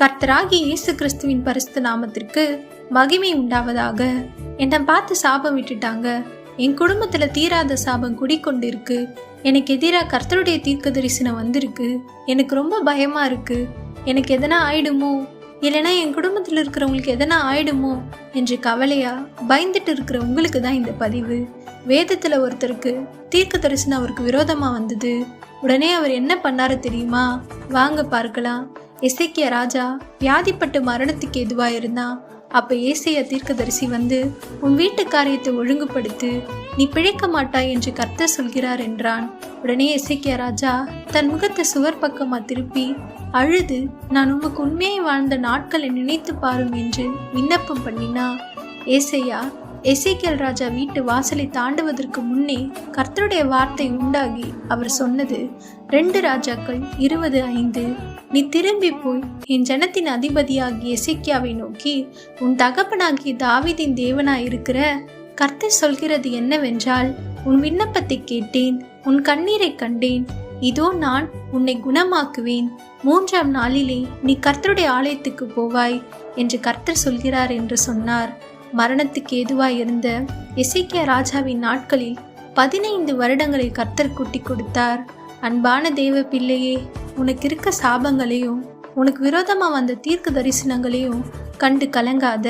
கர்த்தராகி இயேசு கிறிஸ்துவின் பரிசுத்த நாமத்திற்கு மகிமை உண்டாவதாக. என்னை பார்த்து சாபம் விட்டுட்டாங்க. என் குடும்பத்துல தீராத சாபம் குடிக்கொண்டிருக்கு. எனக்கு எதிராக கர்த்தருடைய தீர்க்க தரிசனம் வந்திருக்கு. எனக்கு ரொம்ப பயமா இருக்கு. எனக்கு எதனா ஆயிடுமோ? இல்லைன்னா என் குடும்பத்தில் இருக்கிறவங்களுக்கு எதனா ஆயிடுமோ? என்று கவலையா பயந்துட்டு இருக்கிற உங்களுக்கு தான் இந்த பதிவு. வேதத்துல ஒருத்தருக்கு தீர்க்க தரிசனம் அவருக்கு விரோதமா வந்தது. உடனே அவர் என்ன பண்ணாரு தெரியுமா? வாங்க பார்க்கலாம். இசைக்கிய ராஜா வியாதிப்பட்டு மரணத்துக்கு எதுவாக இருந்தா அப்போ ஏசையா தீர்க்கதரிசி வந்து உன் வீட்டு காரியத்தை ஒழுங்குபடுத்து நீ பிழைக்க மாட்டாய் என்று கர்த்தர் சொல்கிறார் என்றான். உடனே இசைக்கிய ராஜா தன் முகத்தை சுவர் பக்கமாக திருப்பி அழுது நான் உமக்கு உண்மையை வாழ்ந்த நாட்களை நினைத்து பாரும் என்று விண்ணப்பம் பண்ணினா ஏசையா எசேக்கியல் ராஜா வீட்டு வாசலை தாண்டுவதற்கு முன்னே கர்த்தருடைய வார்த்தை உண்டாகி அவர் சொன்னது ரெண்டு ராஜாக்கள் இருபது ஐந்து. நீ திரும்பி போய் என் ஜனத்தின் அதிபதியாகிய எசேக்கியாவை நோக்கி உன் தகப்பனாகிய தாவிதின் தேவனாயிருக்கிற கர்த்தர் சொல்கிறது என்னவென்றால் உன் விண்ணப்பத்தை கேட்டேன் உன் கண்ணீரை கண்டேன். இதோ நான் உன்னை குணமாக்குவேன். மூன்றாம் நாளிலே நீ கர்த்தருடைய ஆலயத்துக்கு போவாய் என்று கர்த்தர் சொல்கிறார் என்று சொன்னார். மரணத்துக்கு ஏதுவாய் இருந்த இசைக்கிய ராஜாவின் நாட்களில் பதினைந்து வருடங்களை கர்த்தர் கூட்டி கொடுத்தார். அன்பான தேவ பிள்ளையே உனக்கு இருக்க சாபங்களையும் உனக்கு விரோதமாக வந்த தீர்க்க தரிசனங்களையும் கண்டு கலங்காத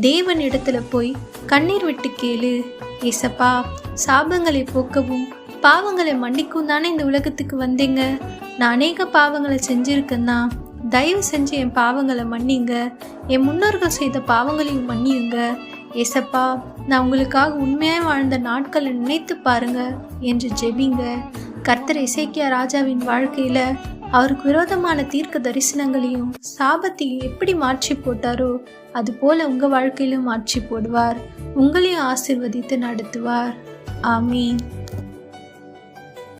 தேவன் இடத்துல போய் கண்ணீர் விட்டு கேளு. ஏசப்பா சாபங்களை போக்கவும் பாவங்களை மன்னிக்கும் தானே இந்த உலகத்துக்கு வந்தீங்க. நான் அநேக பாவங்களை செஞ்சிருக்கேன் தயவு செஞ்சு என் பாவங்களை மன்னிங்க. என் முன்னோர்கள் செய்த பாவங்களையும் மன்னியுங்க. ஏசப்பா நான் உங்களுக்காக உண்மையாக வாழ்ந்த நாட்களை நினைத்து பாருங்க என்று ஜெபிங்க. கர்த்தர் இசைக்கியா ராஜாவின் வாழ்க்கையில அவருக்கு விரோதமான தீர்க்க தரிசனங்களையும் சாபத்தையும் எப்படி மாற்றி போட்டாரோ அது போல உங்க வாழ்க்கையிலும் மாற்றி போடுவார். உங்களையும் ஆசிர்வதித்து நடத்துவார். ஆமீன்.